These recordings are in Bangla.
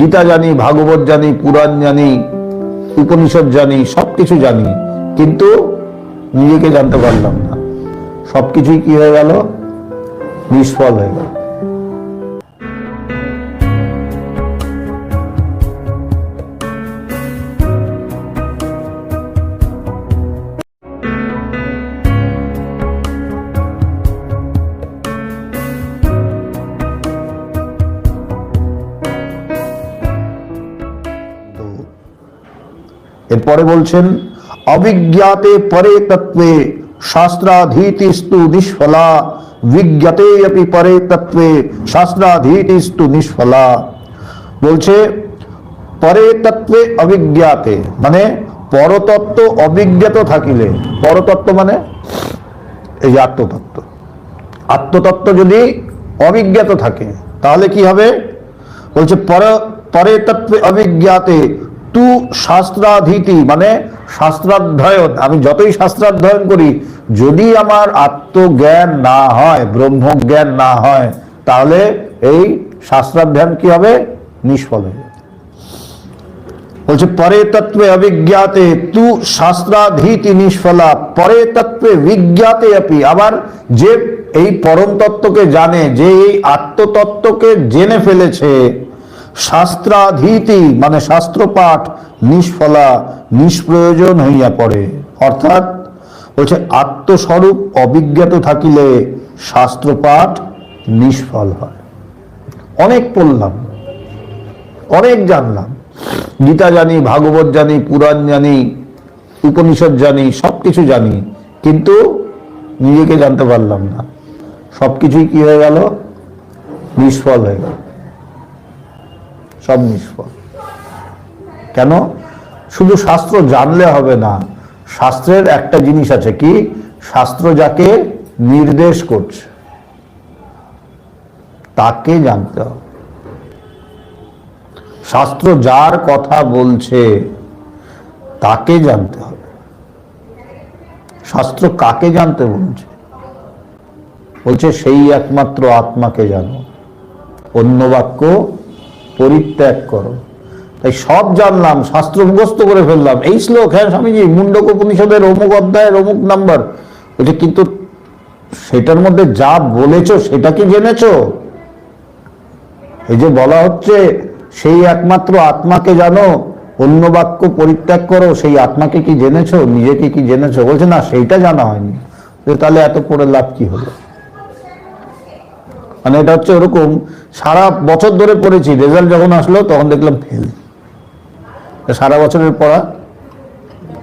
গীতা জানি, ভাগবত জানি, পুরাণ জানি, উপনিষদ জানি, সবকিছু জানি, কিন্তু নিজেকে জানতে পারলাম না। সবকিছুই কি হয়ে গেল? নিষ্ফল হয়ে গেল। এরপরে বলছেন অবিজ্ঞাতে পরে তত্ত্বে শাস্ত্রাধীতিস্তু নিষ্ফলা, বিজ্ঞাতে অপি পরে তত্ত্বে শাস্ত্রাধীতিস্তু নিষ্ফলা। বলছে পরে তত্ত্বে অবিজ্ঞাতে মানে পরতত্ত্ব অবিজ্ঞাত থাকিলে, পরতত্ত্ব মানে এই আত্মতত্ত্ব আত্মতত্ত্ব যদি অবিজ্ঞাত থাকে, তাহলে কি হবে? বলছে, পর পরে তত্ত্বে অবিজ্ঞাতে তু শাস্ত্রাধীতি মানে শাস্ত্রাধ্যয়ন। আমি যতই শাস্ত্রাধ্যয়ন করি, যদি আমার আত্মজ্ঞান না হয়, ব্রহ্মজ্ঞান না হয়, তাহলে এই শাস্ত্রাধ্যয়ন কি হবে? নিষ্ফল যাবে। বলছে, পরে তত্ত্বে অবিজ্ঞাতে তু শাস্ত্রাধীতি নিষ্ফলা, পরে তত্ত্বে বিজ্ঞাতে আপি। আবার যে এই পরম তত্ত্বকে জানে, যে এই আত্মতত্ত্বকে জেনে ফেলেছে শাস্ত্রাধীতি মানে শাস্ত্রপাঠ নিষ্ফলা, নিষ্প্রয়োজন হইয়া পড়ে। অর্থাৎ বলছে, আত্মস্বরূপ অবিজ্ঞাত থাকিলে শাস্ত্রপাঠ নিষ্ফল হয়। অনেক পড়লাম, অনেক জানলাম। গীতা জানি, ভাগবত জানি, পুরাণ জানি, উপনিষদ জানি সব কিছু জানি, কিন্তু নিজেকে জানতে পারলাম না। সব কিছুই কি হয়ে গেল? নিষ্ফল হয়ে গেল। সব নিষ্ফল কেন? শুধু শাস্ত্র জানলে হবে না, শাস্ত্রের একটা জিনিস আছে কি? শাস্ত্র যাকে নির্দেশ করছে, তাকে জানতে হবে। শাস্ত্র যার কথা বলছে, তাকে জানতে হবে। শাস্ত্র কাকে জানতে বলছে? বলছে, সেই একমাত্র আত্মাকে জানো। অন্য বাক্য পরিত্যাগ করো। তাই সব জানলাম, শাস্ত্র মুখস্থ করে ফেললাম। এই শ্লোক হ্যাঁ স্বামীজি মুন্ডক উপনিষদের অমুক অধ্যায়ের অমুক নাম্বার। বলছে, কিন্তু সেটার মধ্যে যা বলেছ, সেটা কি জেনেছো? এই যে বলা হচ্ছে, সেই একমাত্র আত্মাকে জানো, অন্য বাক্য পরিত্যাগ করো, সেই আত্মাকে কি জেনেছো? নিজেকে কি জেনেছো? বলছে, না, সেইটা জানা হয়নি। তাহলে এত পড়ে লাভ কি হলো? মানে এটা হচ্ছে ওরকম সারা বছর ধরে পড়েছি। রেজাল্ট যখন আসলো, তখন দেখলাম ফেল সারা বছরের পড়া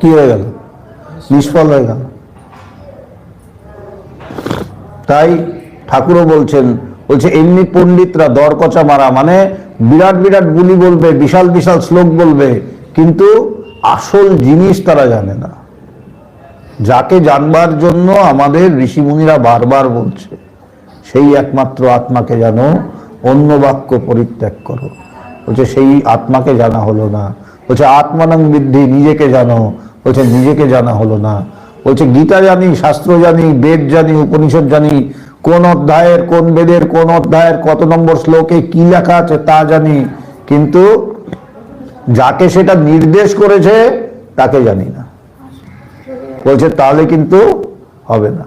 কি হয়ে গেল? নিষ্ফল হয়ে গেল। তাই ঠাকুরও বলছেন, বলছে, এমনি পণ্ডিতরা দরকচা মারা মানে বিরাট বিরাট বুলি বলবে, বিশাল বিশাল শ্লোক বলবে, কিন্তু আসল জিনিস তারা জানে না। যাকে জানবার জন্য আমাদের ঋষিমুনিরা বারবার বলছে। সেই একমাত্র আত্মাকে জানো অন্য বাক্য পরিত্যাগ করো। বলছে, সেই আত্মাকে জানা হলো না। বলছে, আত্মানং বৃদ্ধি নিজেকে জানো। বলছে, নিজেকে জানা হলো না। বলছে, গীতা জানি, শাস্ত্র জানি, বেদ জানি, উপনিষদ জানি, কোন অধ্যায়ের, কোন বেদের, কোন অধ্যায়ের, কত নম্বর শ্লোকে কি লেখা আছে তা জানি। কিন্তু যাকে সেটা নির্দেশ করেছে, তাকে জানি না। বলছে, তাহলে কিন্তু হবে না।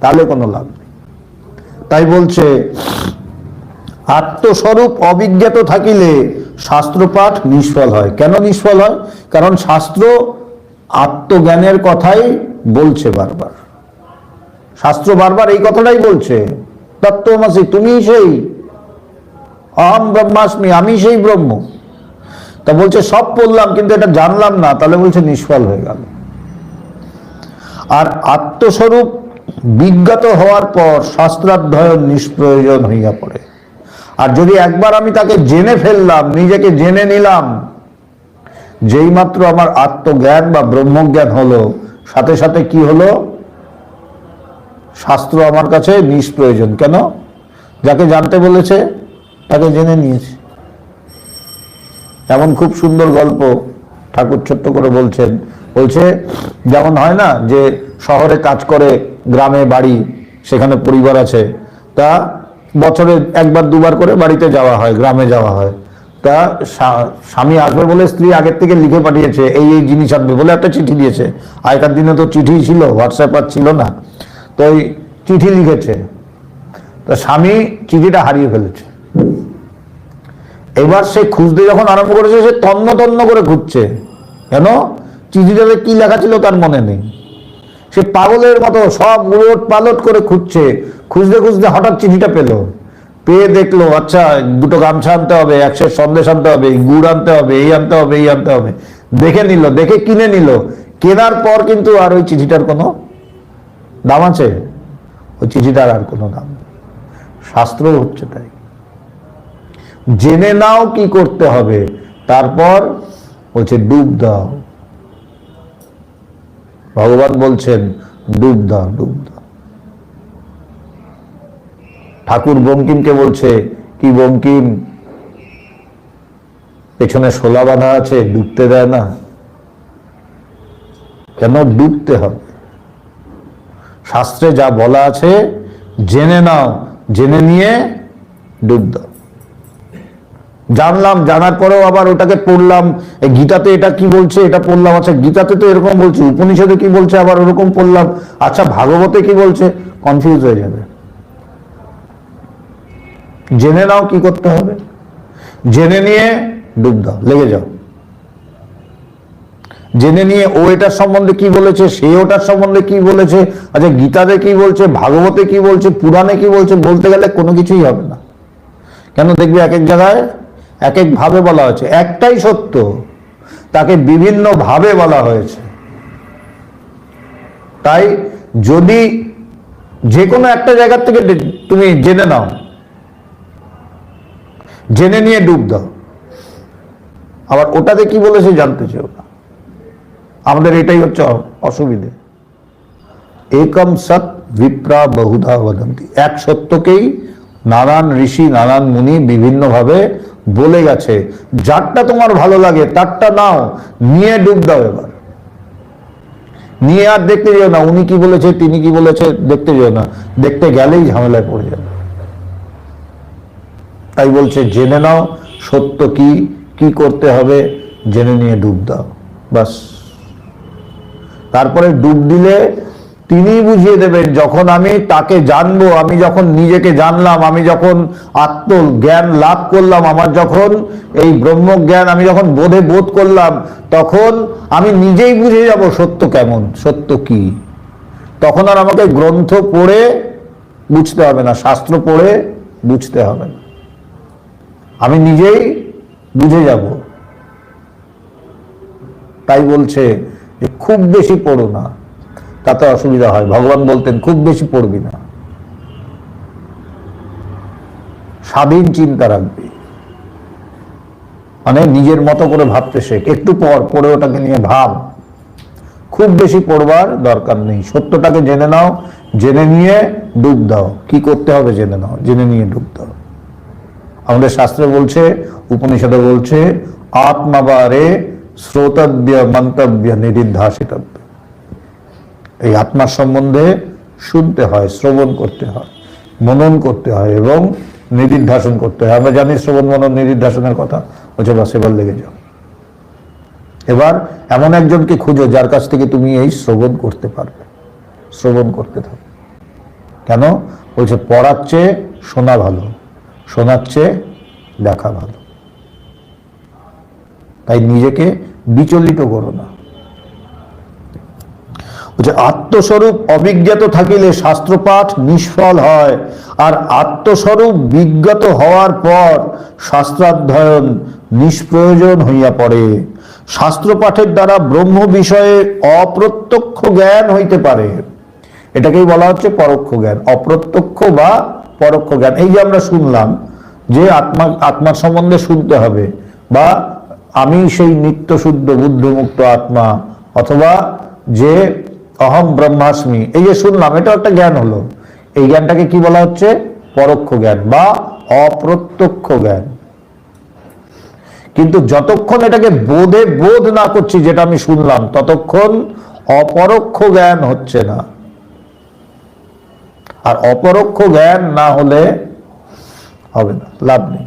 তাহলে কোনো লাভ নেই। বলছে, আত্মস্বরূপ অবিজ্ঞাত থাকিলে শাস্ত্রপাঠ নিষ্ফল হয়। কেন নিষ্ফল হয়? কারণ শাস্ত্র আত্মজ্ঞানের কথাই বলছে বারবার। শাস্ত্র বারবার এই কথাটাই বলছে। তত্ত্বমাসি, তুমি সেই, অহম ব্রহ্মাস্মি, আমি সেই ব্রহ্ম। তা বলছে, সব পড়লাম, কিন্তু এটা জানলাম না। তাহলে বলছে, নিষ্ফল হয়ে গেল। আর আত্মস্বরূপ বিজ্ঞাত হওয়ার পর শাস্ত্রাধ্যয়ন নিষ্প্রয়োজন হইয়া পড়ে। আর যদি একবার আমি তাকে জেনে ফেললাম, নিজেকে জেনে নিলাম যেই মাত্র আমার আত্মজ্ঞান বা ব্রহ্মজ্ঞান হলো, সাথে সাথে কি হলো? শাস্ত্র আমার কাছে নিষ্প্রয়োজন। কেন? যাকে জানতে বলেছে, তাকে জেনে নিয়েছে। এমন খুব সুন্দর গল্প ঠাকুর ছোট্ট করে বলছেন। বলছে, যেমন হয় না যে শহরে কাজ করে গ্রামে বাড়ি, সেখানে পরিবার আছে, তা বছরে একবার, দুবার করে বাড়িতে যাওয়া হয়, গ্রামে যাওয়া হয়। তা স্বা- স্বামী আসবে বলে স্ত্রী আগের থেকে লিখে পাঠিয়েছে, এই এই জিনিস আসবে বলে একটা চিঠি দিয়েছে। আগেকার দিনে তো চিঠি ছিল, হোয়াটসঅ্যাপ আর ছিল না। তো ওই চিঠি লিখেছে। তো স্বামী চিঠিটা হারিয়ে ফেলেছে। এবার সে খুঁজতে যখন আরম্ভ করেছে, সে তন্ন তন্ন করে খুঁজছে। কেন? চিঠিটাতে কি লেখা ছিল তার মনে নেই। সে পাগলের মতো সব উলট পালট করে খুঁজছে। খুঁজতে খুঁজতে হঠাৎ চিঠিটা পেল। পেয়ে দেখল আচ্ছা দুটো গামছা আনতে হবে একশো সন্দেশ আনতে হবে গুড় আনতে হবে, এই আনতে হবে, এই আনতে হবে। দেখে নিল, দেখে কিনে নিল। কেনার পর কিন্তু আর ওই চিঠিটার কোনো দাম আছে? ওই চিঠিটার আর কোনো দাম। শাস্ত্র হচ্ছে তাই। জেনে নাও কি করতে হবে। তারপর বলছে, ডুব দাও। ভগবান বলছেন, ডুব দাও ডুব দাও। ঠাকুর বঙ্কিমকে বলছে, কি বঙ্কিম? পেছনে শোলা বাঁধা আছে, ডুবতে দেয় না। কেন ডুবতে হবে? শাস্ত্রে যা বলা আছে, জেনে নাও, জেনে নিয়ে ডুব দাও। জানলাম, জানার পরেও আবার ওটাকে পড়লাম। গীতাতে এটা কি বলছে? এটা পড়লাম। আচ্ছা গীতাতে তো এরকম বলছে, উপনিষদে কি বলছে? আবার ওরকম পড়লাম। আচ্ছা ভাগবতে কি বলছে? কনফিউজ হয়ে যাবে। জেনে নাও কি করতে হবে। জেনে নিয়ে ডুব দাও, লেগে যাও। জেনে নিয়ে ও এটার সম্বন্ধে কি বলেছে, সে ওটার সম্বন্ধে কি বলেছে আচ্ছা গীতাতে কি বলছে, ভাগবতে কি বলছে, পুরাণে কি বলছে, বলতে গেলে কোনো কিছুই হবে না। কেন দেখবি এক এক জায়গায় এক এক ভাবে বলা হয়েছে। একটাই সত্য, তাকে বিভিন্ন ভাবে বলা হয়েছে। তাই যদি যে কোনো একটা জায়গার থেকে তুমি জেনে নাও, জেনে নিয়ে ডুব দাও। আবার ওটাতে কি বলেছে জানতে না। আমাদের এটাই হচ্ছে অসুবিধে। একম সৎ বিপ্রা বহুধা বদন্তি। এক সত্যকেই নানান ঋষি নানান মুনি বিভিন্নভাবে বলে গেছে, যারটা তোমার ভালো লাগে তারটা নাও, নিয়ে ডুব দাও এবার। নিয়ে আর দেখতে যেও না, উনি কি বলেছে, তিনি কি বলেছে, দেখতে যেও না। দেখতে গেলেই ঝামেলায় পড়ে যাবে। তাই বলছে, জেনে নাও সত্য কি কি করতে হবে, জেনে নিয়ে ডুব দাও। বাস। তারপরে ডুব দিলে তিনি বুঝিয়ে দেবেন, যখন আমি তাকে জানব, আমি যখন নিজেকে জানলাম, আমি যখন আত্ম জ্ঞান লাভ করলাম, আমার যখন এই ব্রহ্ম জ্ঞান আমি যখন বোধে বোধ করলাম, তখন আমি নিজেই বুঝে যাব সত্য কেমন, সত্য কি। তখন আর আমাকে গ্রন্থ পড়ে বুঝতে হবে না, শাস্ত্র পড়ে বুঝতে হবে না। আমি নিজেই বুঝে যাব। তাই বলছে যে, খুব বেশি পড়ো না। তাতে অসুবিধা হয়। ভগবান বলতেন, খুব বেশি পড়বি না। স্বাধীন চিন্তা রাখবি। মানে নিজের মতো করে ভাবতে শেখ। একটু পর পড়ে ওটাকে নিয়ে ভাব। খুব বেশি পড়বার দরকার নেই। সত্যটাকে জেনে নাও, জেনে নিয়ে ডুব দাও। কি করতে হবে জেনে নাও, জেনে নিয়ে ডুব দাও। আমাদের শাস্ত্রে বলছে, উপনিষদে বলছে আত্মাবারে শ্রোতব্য মন্তব্য নিরিদ্ধাসিতব্য এই আত্মার সম্বন্ধে শুনতে হয়, শ্রবণ করতে হয়, মনন করতে হয় এবং নিদিধ্যাসন করতে হয়। আমরা জানি শ্রবণ, মনন নিদিধ্যাসনের কথা। বলছে, বাস, এবার লেগে যাও। এবার এমন একজনকে খুঁজো যার কাছ থেকে তুমি এই শ্রবণ করতে পারবে। শ্রবণ করতে থাকো। কেন? বলছে, পড়ার চেয়ে শোনা ভালো। শোনার চেয়ে দেখা ভালো। তাই নিজেকে বিচলিত করো না। বলছে আত্মস্বরূপ অবিজ্ঞাত থাকিলে শাস্ত্রপাঠ নিষ্ফল হয়, আর আত্মস্বরূপ বিজ্ঞত হওয়ার পর শাস্ত্রাধ্যয়ন নিষ্প্রয়োজন হইয়া পড়ে। শাস্ত্রপাঠের দ্বারা ব্রহ্ম বিষয়ে অপ্রত্যক্ষ জ্ঞান হইতে পারে। এটাকেই বলা হচ্ছে পরোক্ষ জ্ঞান। অপ্রত্যক্ষ বা পরোক্ষ জ্ঞান। এই যে আমরা শুনলাম যে আত্মা, আত্মার সম্বন্ধে শুনতে হবে, বা আমি সেই নিত্য শুদ্ধ বুদ্ধমুক্ত আত্মা, অথবা যে অহম ব্রহ্মাস্মি। এই যে শুনলাম এটা একটা জ্ঞান হলো। এই জ্ঞানটাকে কি বলা হচ্ছে? পরোক্ষ জ্ঞান বা অপ্রত্যক্ষ জ্ঞান। কিন্তু যতক্ষণ এটাকে বোধে বোধ না করছি, যেটা আমি শুনলাম, ততক্ষণ অপরোক্ষ জ্ঞান হচ্ছে না। আর অপরোক্ষ জ্ঞান না হলে হবে না, লাভ নেই।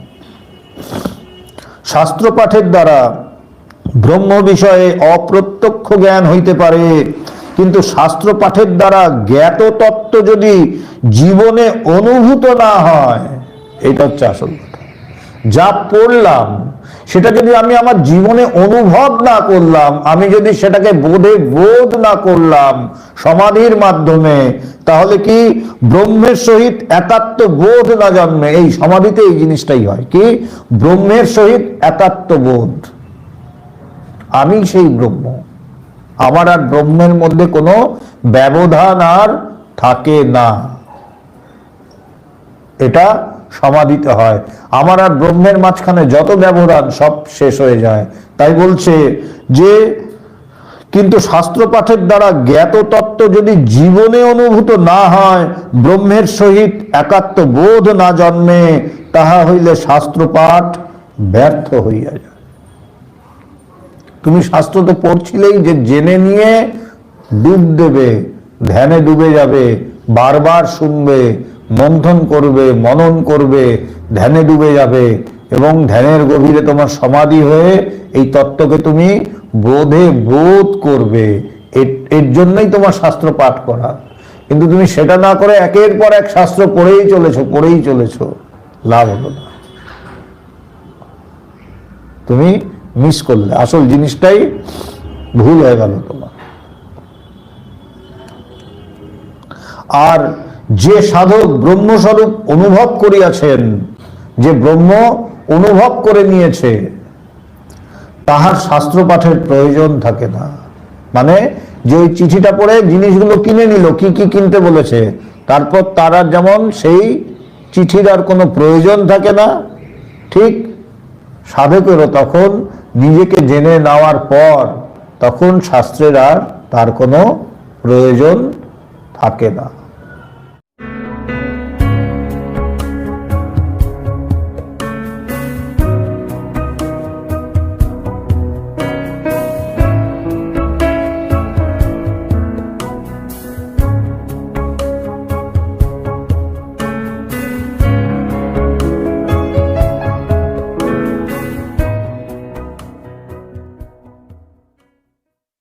শাস্ত্র পাঠের দ্বারা ব্রহ্ম বিষয়ে অপ্রত্যক্ষ জ্ঞান হইতে পারে। কিন্তু শাস্ত্র পাঠের দ্বারা জ্ঞাত তত্ত্ব যদি জীবনে অনুভূত না হয়, এটা হচ্ছে আসল কথা। যা পড়লাম, সেটা যদি আমি আমার জীবনে অনুভব না করলাম, আমি যদি সেটাকে বোধে বোধ না করলাম সমাধির মাধ্যমে, তাহলে কি ব্রহ্মের সহিত একাত্ম বোধ না জন্মে? এই সমাধিতে এই জিনিসটাই হয় কি? ব্রহ্মের সহিত একাত্ম বোধ। আমি সেই ব্রহ্ম। আমার আর ব্রহ্মের মধ্যে কোনো ব্যবধান আর থাকে না। এটা সমাধিতে হয়। আমার আর ব্রহ্মের মাঝখানে যত ব্যবধান সব শেষ হয়ে যায়। তাই বলছে যে, কিন্তু শাস্ত্র পাঠের দ্বারা জ্ঞাত তত্ত্ব যদি জীবনে অনুভূত না হয়, ব্রহ্মের সহিত একাত্ম বোধ না জন্মে, তাহা হইলে শাস্ত্র পাঠ ব্যর্থ হইয়া যায়। তুমি শাস্ত্র তো পড়ছিলেই যে জেনে নিয়ে ডুব দেবে, ধ্যানে ডুবে যাবে, বারবার শুনবে, মন্থন করবে, মনন করবে, ধ্যানে ডুবে যাবে এবং ধ্যানের গভীরে তোমার সমাধি হয়ে এই তত্ত্বকে তুমি বোধে বোধ করবে। এর- জন্যই তোমার শাস্ত্র পাঠ করা। কিন্তু তুমি সেটা না করে একের পর এক শাস্ত্র পড়েই চলেছো পড়েই চলেছো। লাভ হলো না। তুমি মিস করলে। আসল জিনিসটাই ভুল হয়ে গেল তোমার। আর যে সাধক ব্রহ্মস্বরূপ অনুভব করিয়াছেন, যে ব্রহ্ম অনুভব করে নিয়েছে, তাহার শাস্ত্র পাঠের প্রয়োজন থাকে না। মানে যে ওই চিঠিটা পড়ে জিনিসগুলো কিনে নিল, কি কি কিনতে বলেছে, তারপর তার আর যেমন সেই চিঠির আর কোনো প্রয়োজন থাকে না। ঠিক সাধকেরও তখন নিজেকে জেনে নেওয়ার পর তখন শাস্ত্রের আর তার কোনো প্রয়োজন থাকে না।